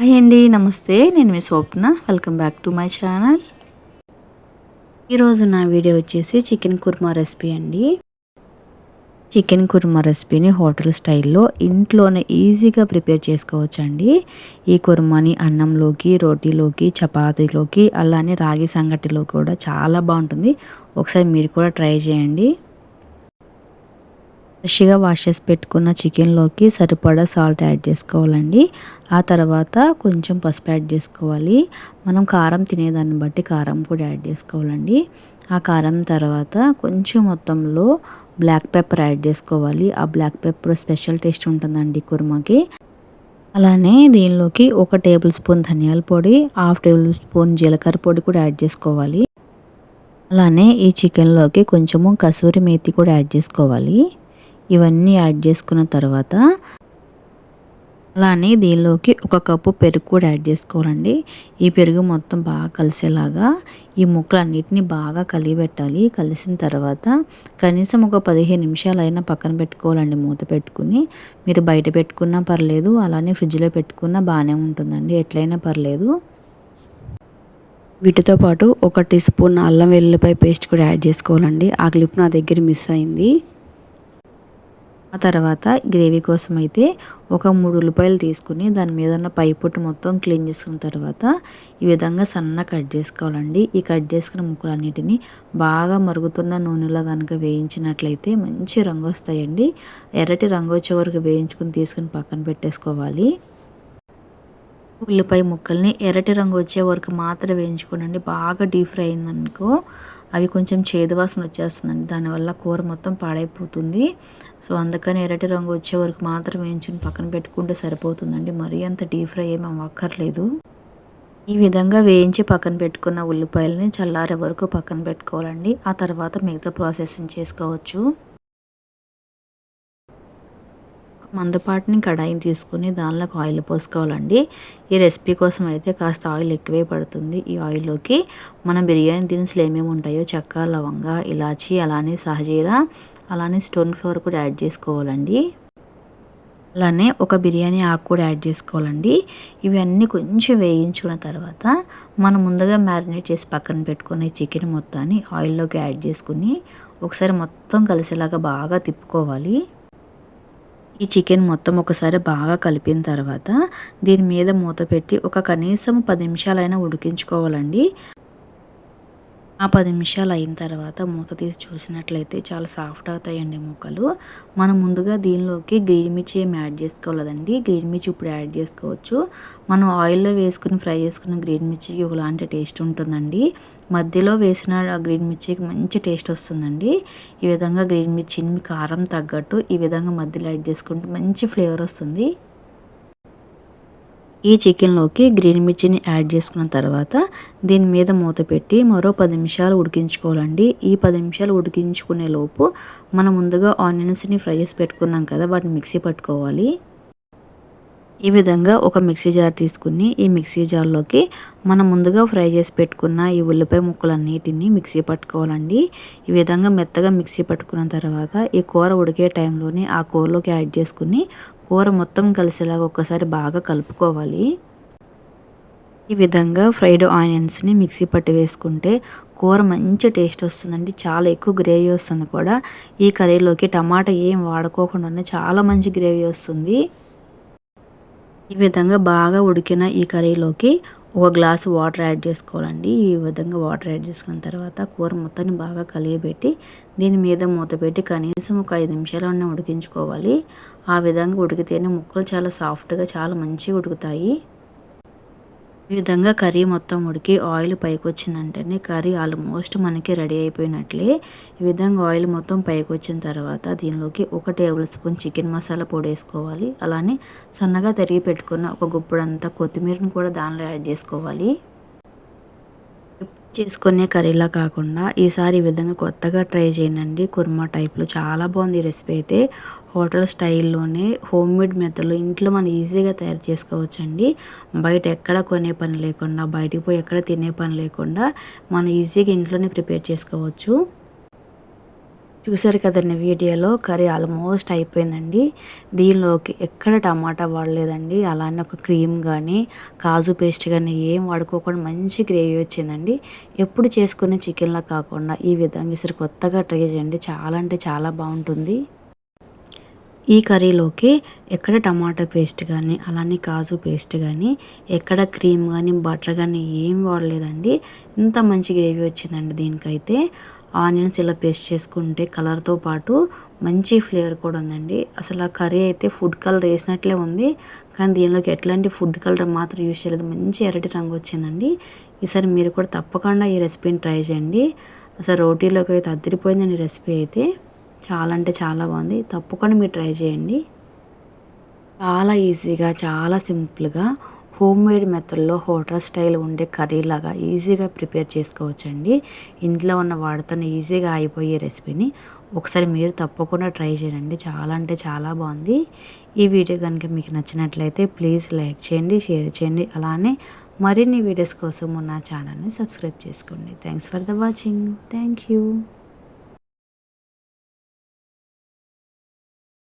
Hi అండి నమస్తే. నేను మీ Swapna. Welcome back to my channel ఈరోజు నా వీడియో వచ్చేసి చికెన్ కుర్మా రెసిపీ అండి. చికెన్ కుర్మా రెసిపీని హోటల్ స్టైల్లో ఇంట్లోనే ఈజీగా ప్రిపేర్ చేసుకోవచ్చండి. ఈ కుర్మాని అన్నంలోకి రోటీలోకి చపాతీలోకి అలానే రాగి సంగటిలో కూడా చాలా బాగుంటుంది. ఒకసారి మీరు కూడా ట్రై చేయండి. ఫ్రెష్గా వాష్ చేసి పెట్టుకున్న చికెన్లోకి సరిపడా సాల్ట్ యాడ్ చేసుకోవాలండి. ఆ తర్వాత కొంచెం పసుపు యాడ్ చేసుకోవాలి. మనం కారం తినేదాన్ని బట్టి కారం కూడా యాడ్ చేసుకోవాలండి. ఆ కారం తర్వాత కొంచెం మొత్తంలో బ్లాక్ పెప్పర్ యాడ్ చేసుకోవాలి. ఆ బ్లాక్ పెప్పర్ స్పెషల్ టేస్ట్ ఉంటుందండి కుర్మాకి. అలానే దీనిలోకి ఒక టేబుల్ స్పూన్ ధనియాల పొడి హాఫ్ టేబుల్ స్పూన్ జీలకర్ర పొడి కూడా యాడ్ చేసుకోవాలి. అలానే ఈ చికెన్లోకి కొంచెము కసూరి మేతి కూడా యాడ్ చేసుకోవాలి. ఇవన్నీ యాడ్ చేసుకున్న తర్వాత అలానే దీనిలోకి ఒక కప్పు పెరుగు కూడా యాడ్ చేసుకోవాలండి. ఈ పెరుగు మొత్తం బాగా కలిసేలాగా ఈ ముక్కలన్నిటిని బాగా కలిపెట్టాలి కలిసిన తర్వాత కనీసం ఒక పదిహేను నిమిషాలు అయినా పక్కన పెట్టుకోవాలండి మూత పెట్టుకుని. మీరు బయట పెట్టుకున్నా పర్లేదు అలానే ఫ్రిడ్జ్లో పెట్టుకున్నా బాగానే ఉంటుందండి. ఎట్లయినా పర్లేదు. వీటితో పాటు ఒక టీ స్పూన్ అల్లం వెల్లుల్లిపాయ పేస్ట్ కూడా యాడ్ చేసుకోవాలండి. ఆ క్లిప్ నా దగ్గర మిస్ అయింది. ఆ తర్వాత గ్రేవీ కోసం అయితే ఒక మూడు ఉల్లిపాయలు తీసుకుని దాని మీద ఉన్న పై పొట్టు మొత్తం క్లీన్ చేసుకున్న తర్వాత ఈ విధంగా సన్న కట్ చేసుకోవాలండి. ఈ కట్ చేసుకున్న ముక్కలన్నిటిని బాగా మరుగుతున్న నూనెలో కనుక వేయించినట్లయితే మంచి రంగు వస్తాయండి. ఎర్రటి రంగు వచ్చే వరకు వేయించుకుని తీసుకుని పక్కన పెట్టేసుకోవాలి. ఉల్లిపాయ ముక్కల్ని ఎర్రటి రంగు వచ్చే వరకు మాత్రం వేయించుకోనండి. బాగా డీప్ ఫ్రై అయిందనుకో అవి కొంచెం చేదు వాసన వచ్చేస్తుందండి. దానివల్ల కూర మొత్తం పాడైపోతుంది. సో అందుకని ఎర్రటి రంగు వచ్చే వరకు మాత్రం వేయించుని పక్కన పెట్టుకుంటే సరిపోతుందండి. మరీ అంత డీప్ ఫ్రై ఏమి అక్కర్లేదు ఈ విధంగా వేయించి పక్కన పెట్టుకున్న ఉల్లిపాయలని చల్లారే వరకు పక్కన పెట్టుకోవాలండి. ఆ తర్వాత మిగతా ప్రాసెసింగ్ చేసుకోవచ్చు. మందపాటిని కడాయిని తీసుకుని దానిలోకి ఆయిల్ పోసుకోవాలండి. ఈ రెసిపీ కోసం అయితే కాస్త ఆయిల్ ఎక్కువే పడుతుంది. ఈ ఆయిల్లోకి మనం బిర్యానీ దినుసులు ఏమేమి ఉంటాయో చెక్క లవంగ ఇలాచి అలానే సహజీరా అలానే స్టోన్ ఫ్లవర్ కూడా యాడ్ చేసుకోవాలండి. అలానే ఒక బిర్యానీ ఆకు కూడా యాడ్ చేసుకోవాలండి. ఇవన్నీ కొంచెం వేయించుకున్న తర్వాత మనం ముందుగా మ్యారినేట్ చేసి పక్కన పెట్టుకునే చికెన్ మొత్తాన్ని ఆయిల్లోకి యాడ్ చేసుకుని ఒకసారి మొత్తం కలిసేలాగా బాగా తిప్పుకోవాలి. ఈ చికెన్ మొత్తం ఒకసారి బాగా కలిపిన తర్వాత దీని మీద మూత పెట్టి ఒక కనీసం పది నిమిషాలైనా ఉడికించుకోవాలండి. ఆ పది నిమిషాలు అయిన తర్వాత మూత తీసి చూసినట్లయితే చాలా సాఫ్ట్ అవుతాయండి ముక్కలు మనం ముందుగా దీనిలోకి గ్రీన్ మిర్చి ఏమి యాడ్ చేసుకోలేదండి. గ్రీన్ మిర్చి ఇప్పుడు యాడ్ చేసుకోవచ్చు. మనం ఆయిల్లో వేసుకుని ఫ్రై చేసుకున్న గ్రీన్ మిర్చికి ఒకలాంటి టేస్ట్ ఉంటుందండి. మధ్యలో వేసిన గ్రీన్ మిర్చికి మంచి టేస్ట్ వస్తుందండి. ఈ విధంగా గ్రీన్ మిర్చిని కారం తగ్గట్టు ఈ విధంగా మధ్యలో యాడ్ చేసుకుంటే మంచి ఫ్లేవర్ వస్తుంది. ఈ చికెన్లోకి గ్రీన్ మిర్చిని యాడ్ చేసుకున్న తర్వాత దీని మీద మూత పెట్టి మరో పది నిమిషాలు ఉడికించుకోవాలండి. ఈ పది నిమిషాలు ఉడికించుకునే లోపు మనం ముందుగా ఆనియన్స్ని ఫ్రై చేసి పెట్టుకున్నాం కదా వాటిని మిక్సీ పట్టుకోవాలి. ఈ విధంగా ఒక మిక్సీ జార్ తీసుకుని ఈ మిక్సీ జార్లోకి మనం ముందుగా ఫ్రై చేసి పెట్టుకున్న ఈ ఉల్లిపాయ ముక్కలన్నిటిని మిక్సీ పట్టుకోవాలండి. ఈ విధంగా మెత్తగా మిక్సీ పట్టుకున్న తర్వాత ఈ కూర ఉడికే టైంలోనే ఆ కూరలోకి యాడ్ చేసుకుని కూర మొత్తం కలిసేలాగా ఒక్కసారి బాగా కలుపుకోవాలి. ఈ విధంగా ఫ్రైడ్ ఆనియన్స్ని మిక్సీ పట్టి వేసుకుంటే కూర మంచి టేస్ట్ వస్తుందండి. చాలా ఎక్కువ గ్రేవీ వస్తుంది కూడా. ఈ కర్రీలోకి టమాటా ఏం వాడుకోకుండానే చాలా మంచి గ్రేవీ వస్తుంది. ఈ విధంగా బాగా ఉడికిన ఈ కర్రీలోకి ఒక గ్లాసు వాటర్ యాడ్ చేసుకోవాలండి. ఈ విధంగా వాటర్ యాడ్ చేసుకున్న తర్వాత కూర మొత్తాన్ని బాగా కలియబెట్టి దీని మీద మూత పెట్టి కనీసం ఒక ఐదు నిమిషాలు ఉడికించుకోవాలి. ఆ విధంగా ఉడికితేనే ముక్కలు చాలా సాఫ్ట్గా చాలా మంచిగా ఉడుకుతాయి. ఈ విధంగా కర్రీ మొత్తం ఉడికి ఆయిల్ పైకి వచ్చిందంటేనే కర్రీ ఆల్మోస్ట్ మనకి రెడీ అయిపోయినట్లే. ఈ విధంగా ఆయిల్ మొత్తం పైకి వచ్చిన తర్వాత దీనిలోకి ఒక టేబుల్ స్పూన్ చికెన్ మసాలా పొడి వేసుకోవాలి అలానే సన్నగా తరిగి పెట్టుకున్న ఒక గుప్పుడంతా కొత్తిమీరను కూడా దానిలో యాడ్ చేసుకోవాలి. చేసుకునే కర్రీలా కాకుండా ఈసారి ఈ విధంగా కొత్తగా ట్రై చేయండి. కుర్మా టైప్లో చాలా బాగుంది ఈ రెసిపీ అయితే. హోటల్ స్టైల్లోనే హోమ్ మేడ్ మెథడ్లో ఇంట్లో మనం ఈజీగా తయారు చేసుకోవచ్చండి. బయట ఎక్కడ కొనే పని లేకుండా బయటికి పోయి ఎక్కడ తినే పని లేకుండా మనం ఈజీగా ఇంట్లోనే ప్రిపేర్ చేసుకోవచ్చు. చూసారు కదండి వీడియోలో కర్రీ ఆల్మోస్ట్ అయిపోయిందండి. దీనిలోకి ఎక్కడ టమాటా వాడలేదండి. అలానే ఒక క్రీమ్ కానీ కాజు పేస్ట్ కానీ ఏం వాడుకోకుండా మంచి గ్రేవీ వచ్చిందండి. ఎప్పుడు చేసుకునే చికెన్లా కాకుండా ఈ విధంగా ఈసారి కొత్తగా ట్రై చేయండి. చాలా అంటే చాలా బాగుంటుంది. ఈ కర్రీలోకి ఎక్కడ టమాటా పేస్ట్ కానీ అలానే కాజు పేస్ట్ కానీ ఎక్కడ క్రీమ్ కానీ బటర్ కానీ ఏం వాడలేదండి. ఇంత మంచి గ్రేవీ వచ్చిందండి దీనికైతే. ఆనియన్స్ ఇలా పేస్ట్ చేసుకుంటే కలర్తో పాటు మంచి ఫ్లేవర్ కూడా ఉందండి. అసలు ఆ కర్రీ అయితే ఫుడ్ కలర్ వేసినట్లే ఉంది. కానీ దీనిలోకి ఎట్లాంటి ఫుడ్ కలర్ మాత్రం యూజ్ చేయలేదు. మంచి ఎర్రటి రంగు వచ్చిందండి. ఈసారి మీరు కూడా తప్పకుండా ఈ రెసిపీని ట్రై చేయండి. అసలు రోటీలోకి అయితే అదిరిపోయిందండి రెసిపీ అయితే. చాలా అంటే చాలా బాగుంది. తప్పకుండా మీరు ట్రై చేయండి. చాలా ఈజీగా చాలా సింపుల్గా హోమ్ మేడ్ మెథడ్లో హోటల్ స్టైల్ ఉండే కర్రీ లాగా ఈజీగా ప్రిపేర్ చేసుకోవచ్చండి. ఇంట్లో ఉన్న వాడితో ఈజీగా అయిపోయే రెసిపీని ఒకసారి మీరు తప్పకుండా ట్రై చేయండి. చాలా అంటే చాలా బాగుంది. ఈ వీడియో కనుక మీకు నచ్చినట్లయితే ప్లీజ్ లైక్ చేయండి షేర్ చేయండి. అలానే మరిన్ని వీడియోస్ కోసం నా ఛానల్ని సబ్స్క్రైబ్ చేసుకోండి. Thanks for the watching. Thank you.